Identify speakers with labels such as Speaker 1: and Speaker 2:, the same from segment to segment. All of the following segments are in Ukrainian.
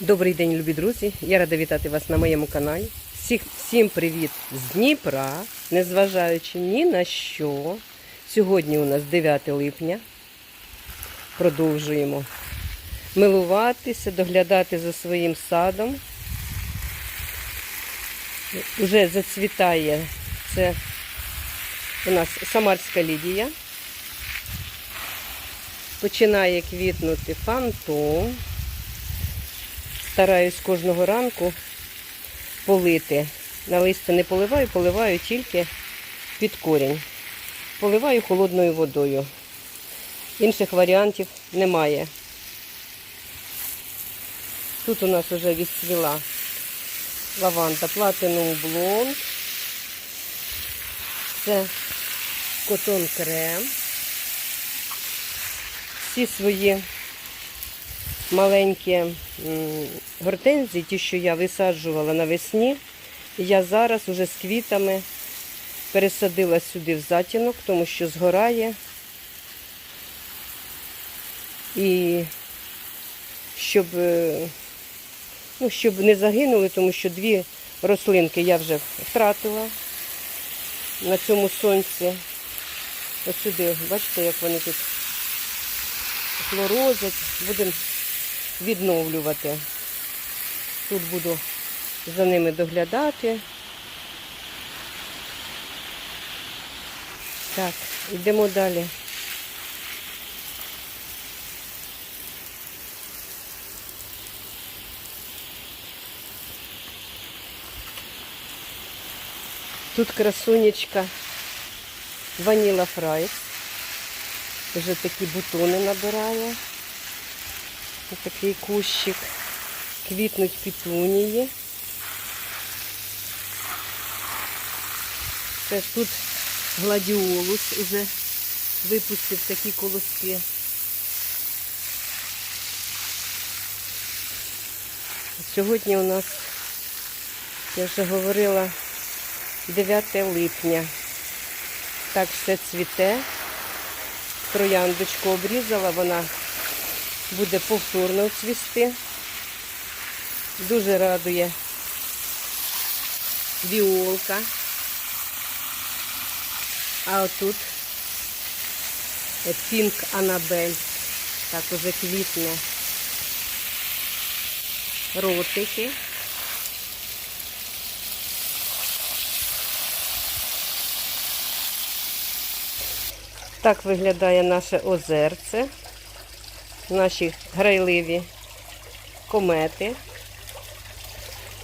Speaker 1: Добрий день, любі друзі! Я рада вітати вас на моєму каналі. Всіх, всім привіт з Дніпра, незважаючи ні на що. Сьогодні у нас 9 липня. Продовжуємо милуватися, доглядати за своїм садом. Уже зацвітає це у нас Самарська Лідія. Починає квітнути фантом. Стараюсь кожного ранку полити. На листя не поливаю, поливаю тільки під корінь. Поливаю холодною водою. Інших варіантів немає. Тут у нас вже відцвіла лаванда Platinum Blonde. Це котон крем. Всі свої маленькі гортензії, ті, що я висаджувала навесні, я зараз уже з квітами пересадила сюди в затінок, тому що згорає. І щоб, е, ну, щоб не загинули, тому що дві рослинки я вже втратила на цьому сонці. Ось сюди, бачите, як вони тут хлорозять. Будемо відновлювати. Тут буду за ними доглядати. Так, йдемо далі. Тут красунечка Ваніла Фрайс. Вже такі бутони набирає. Ось такий кущик. Квітнуть пітунії. Це тут гладіолус уже випустив такі колоски. Сьогодні у нас, я вже говорила, 9 липня. Так все цвіте. Трояндочку обрізала, вона буде повторно цвісти. Дуже радує віолка. А отут Пінк Анабель. Так уже квітне. Ротики. Так виглядає наше озерце, наші грайливі комети.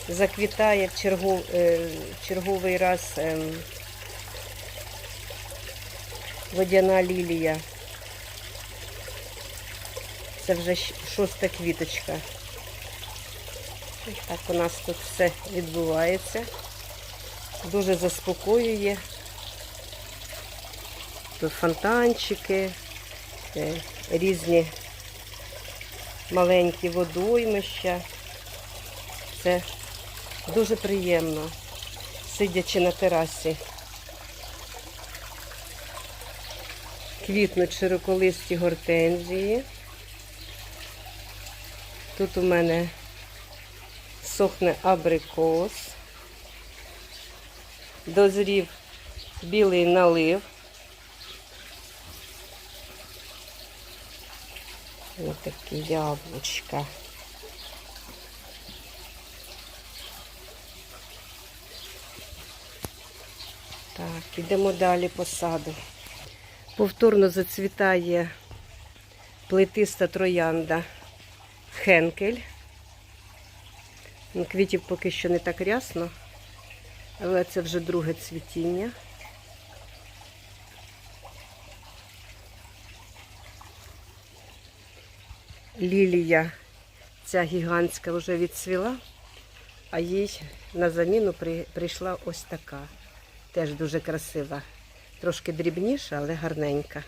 Speaker 1: Заквітає в чергов, е, черговий раз ем, водяна лілія. Це вже шоста квіточка. Так у нас тут все відбувається. Дуже заспокоює. Тут фонтанчики, е, різні маленькі водоймища. Це дуже приємно, сидячи на терасі. Квітнуть широколисті гортензії. Тут у мене сохне абрикос. Дозрів білий налив. Ось такі яблучка. Так, ідемо далі по саду. Повторно зацвітає плетиста троянда Хенкель. Квітів поки що не так рясно, але це вже друге цвітіння. Лілія ця гігантська вже відцвіла, а їй на заміну при- прийшла ось така. Теж дуже красива. Трошки дрібніша, але гарненька.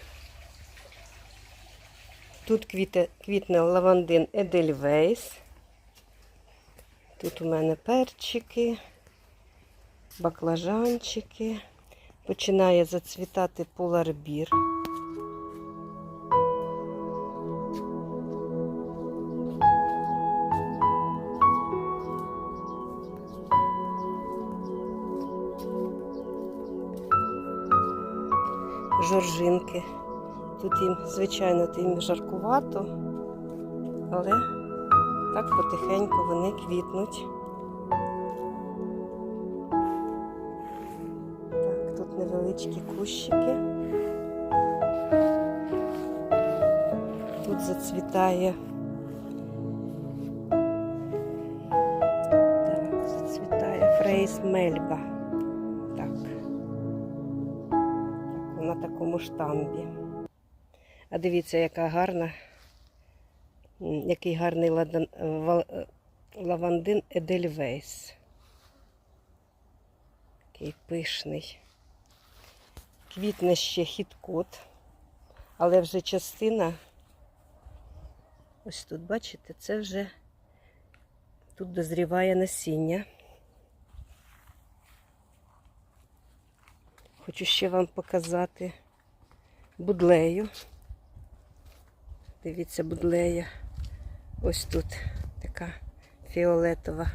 Speaker 1: Тут квіте, квітне лавандин Едельвейс. Тут у мене перчики, баклажанчики. Починає зацвітати поларбір. Сніжинки. Тут їм, звичайно, їм жаркувато, але так потихеньку вони квітнуть. Так, тут невеличкі кущики. Тут зацвітає. Так, зацвітає фрейс мельба. Так. На такому штамбі. А дивіться, яка гарна, який гарний е, е, лавандин Едельвейс. Такий пишний. Квітне ще хіткот, але вже частина. Ось тут, бачите, це вже тут дозріває насіння. Хочу ще вам показати будлею. Дивіться, будлея. Ось тут така фіолетова.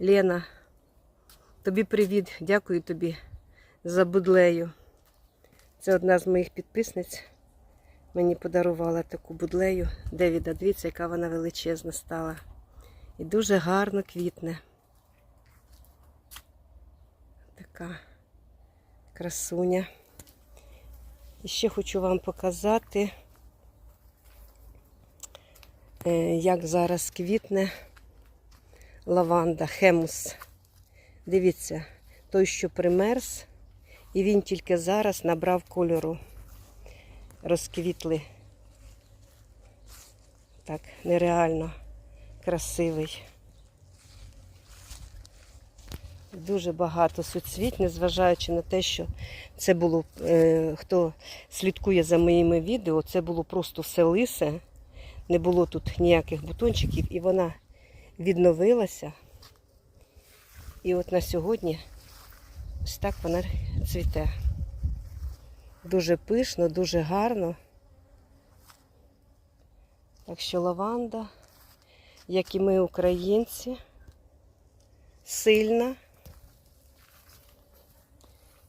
Speaker 1: Лена, тобі привіт, дякую тобі за будлею. Це одна з моїх підписниць. Мені подарувала таку будлею Девіда. Дивіться, яка вона величезна стала. І дуже гарно квітне. Така красуня. І ще хочу вам показати, е, як зараз квітне лаванда, хемус. Дивіться, той, що примерз, і він тільки зараз набрав кольору. Розквітли. Так, нереально красивий. Дуже багато суцвіт, незважаючи на те, що це було, е, хто слідкує за моїми відео, це було просто все лисе, не було тут ніяких бутончиків, і вона відновилася. І от на сьогодні ось так вона цвіте. Дуже пишно, дуже гарно. Так що лаванда, як і ми, українці, сильна.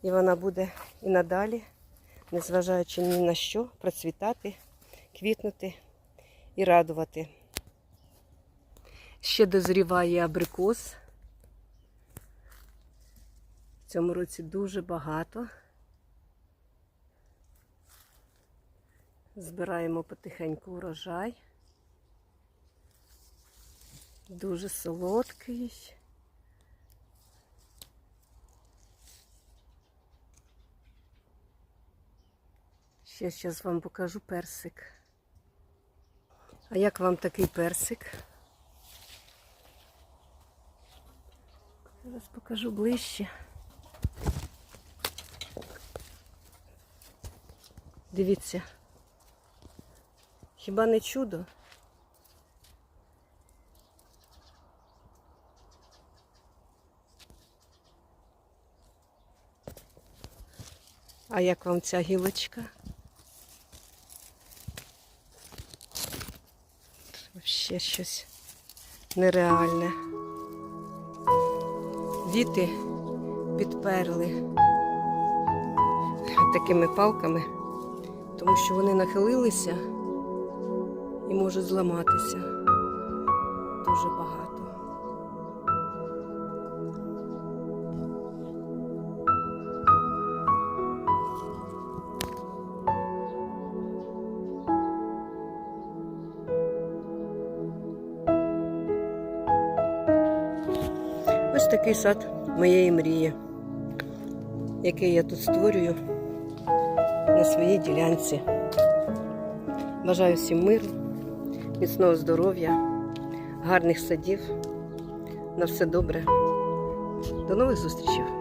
Speaker 1: І вона буде і надалі, незважаючи ні на що, процвітати, квітнути і радувати. Ще дозріває абрикос. В цьому році дуже багато. Збираємо потихеньку урожай. Дуже солодкий. Ще зараз вам покажу персик. А як вам такий персик? Зараз покажу ближче. Дивіться. Хіба не чудо? А як вам ця гілочка? Ще щось нереальне. Діти підперли такими палками, тому що вони нахилилися і можуть зламатися дуже багато. Такий сад моєї мрії, який я тут створюю на своїй ділянці. Бажаю всім миру, міцного здоров'я, гарних садів. На все добре. До нових зустрічей!